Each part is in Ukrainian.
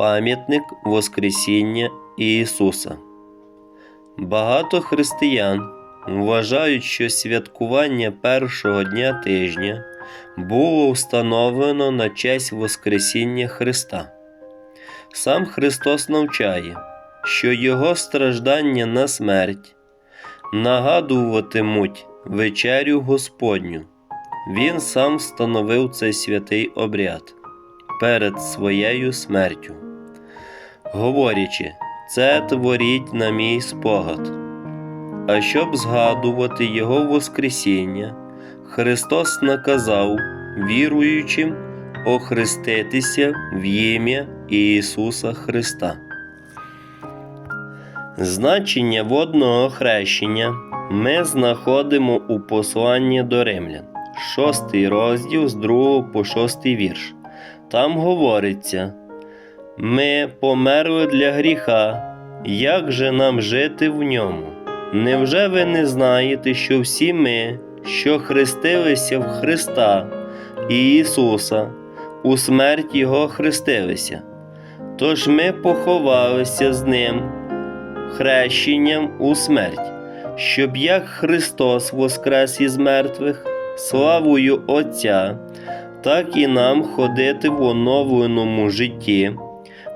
Пам'ятник Воскресіння Ісуса. Багато християн вважають, що святкування першого дня тижня було встановлено на честь Воскресіння Христа. Сам Христос навчає, що Його страждання на смерть нагадуватимуть вечерю Господню. Він сам встановив цей святий обряд перед своєю смертю, говорячи, це творіть на мій спогад. А щоб згадувати Його Воскресіння, Христос наказав віруючим охреститися в ім'я Ісуса Христа. Значення водного хрещення ми знаходимо у посланні до римлян, 6 розділ з 2 по 6 вірш. Там говориться: Ми померли для гріха, як же нам жити в ньому? Невже ви не знаєте, що всі ми, що хрестилися в Христа і Ісуса, у смерть Його хрестилися? Тож ми поховалися з Ним хрещенням у смерть, щоб як Христос воскрес із мертвих, славою Отця, так і нам ходити в оновленому житті.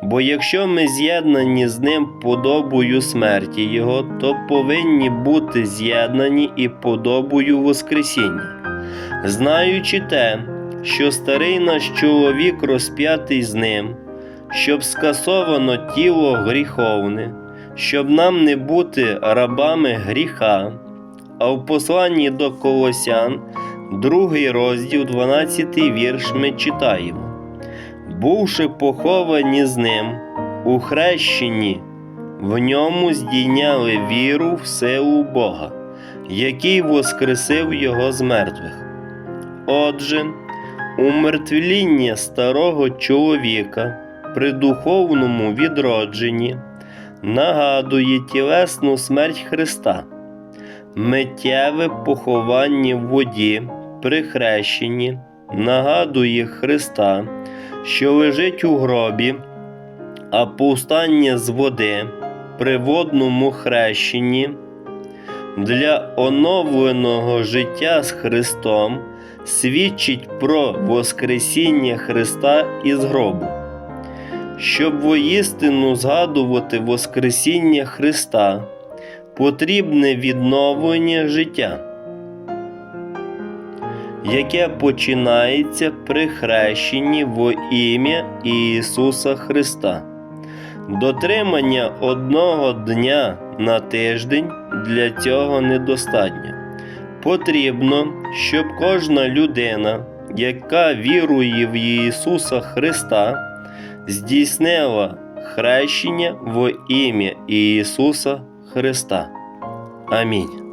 Бо якщо ми з'єднані з ним подобою смерті Його, то повинні бути з'єднані і подобою Воскресіння, знаючи те, що старий наш чоловік розп'ятий з ним, щоб скасовано тіло гріховне, щоб нам не бути рабами гріха. А в посланні до Колосян, другий розділ, 12 вірш, ми читаємо бувши поховані з ним у хрещенні, в ньому здійняли віру в силу Бога, який воскресив Його з мертвих. Отже, умертвління старого чоловіка при духовному відродженні нагадує тілесну смерть Христа, миттєве поховання в воді при хрещенні нагадує Христа що лежить у гробі, а повстання з води при водному хрещенні для оновленого життя з Христом свідчить про Воскресіння Христа із гробу. Щоб воістину згадувати Воскресіння Христа, потрібне відновлення життя яке починається при хрещенні во ім'я Ісуса Христа. Дотримання одного дня на тиждень для цього недостатньо. Потрібно, щоб кожна людина, яка вірує в Ісуса Христа, здійснила хрещення во ім'я Ісуса Христа. Амінь.